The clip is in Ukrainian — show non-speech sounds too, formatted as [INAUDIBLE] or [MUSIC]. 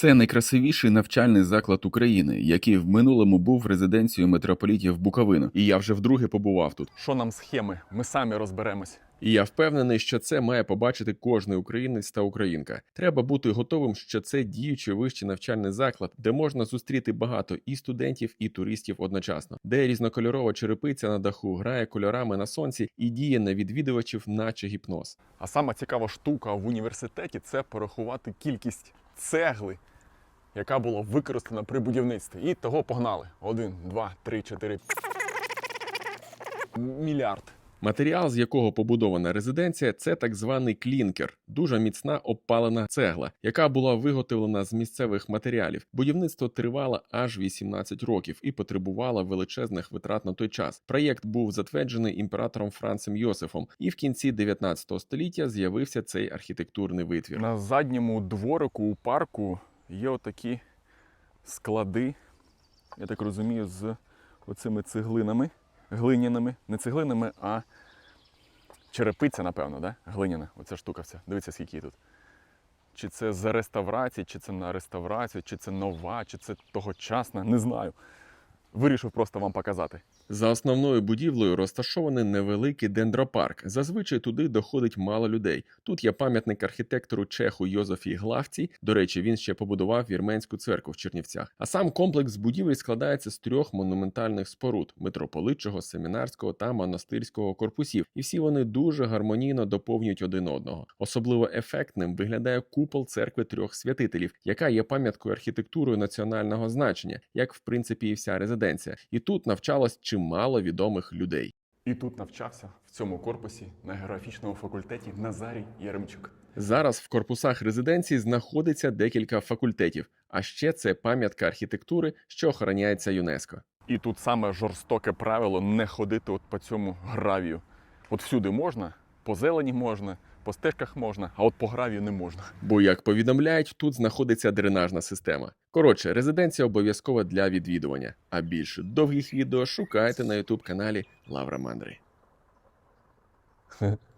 Це найкрасивіший навчальний заклад України, який в минулому був резиденцією митрополітів Буковини. І я вже вдруге побував тут. Що нам схеми? Ми самі розберемось. І я впевнений, що це має побачити кожний українець та українка. Треба бути готовим, що це діючий вищий навчальний заклад, де можна зустріти багато і студентів, і туристів одночасно, де різнокольорова черепиця на даху грає кольорами на сонці і діє на відвідувачів, наче гіпноз. А сама цікава штука в університеті це порахувати кількість цегли, яка була використана при будівництві. І того погнали. Один, два, три, чотири. Мільярд. Матеріал, з якого побудована резиденція, це так званий клінкер, дуже міцна обпалена цегла, яка була виготовлена з місцевих матеріалів. Будівництво тривало аж 18 років і потребувало величезних витрат на той час. Проєкт був затверджений імператором Францем Йосифом, і в кінці 19 століття з'явився цей архітектурний витвір. На задньому дворику у парку є отакі склади, я так розумію, з оцими цеглинами, глиняними, не цеглинами, а черепиця, напевно, да? глиняна. Оця штука вся. Дивіться, скільки її тут. Чи це за реставрації, чи це на реставрацію, чи це нова, чи це тогочасна, не знаю. Вирішив просто вам показати. За основною будівлею розташований невеликий дендропарк. Зазвичай туди доходить мало людей. Тут є пам'ятник архітектору Чеху Йозефі Главці. До речі, він ще побудував вірменську церкву в Чернівцях. А сам комплекс будівель складається з трьох монументальних споруд: митрополитчого, семінарського та монастирського корпусів. І всі вони дуже гармонійно доповнюють один одного. Особливо ефектним виглядає купол церкви трьох святителів, яка є пам'яткою архітектурою національного значення, як в принципі і вся резиденція. І тут навчалось чимало відомих людей. І тут навчався в цьому корпусі на географічному факультеті Назарій Яремчук. Зараз в корпусах резиденції знаходиться декілька факультетів, а ще це пам'ятка архітектури, що охороняється ЮНЕСКО. І тут саме жорстоке правило не ходити от по цьому гравію. От всюди можна, по зелені можна, по стежках можна, а от по гравію не можна. Бо, як повідомляють, тут знаходиться дренажна система. Коротше, резиденція обов'язкова для відвідування. А більше довгих відео шукайте на ютуб каналі Лавра Мандри. [LAUGHS]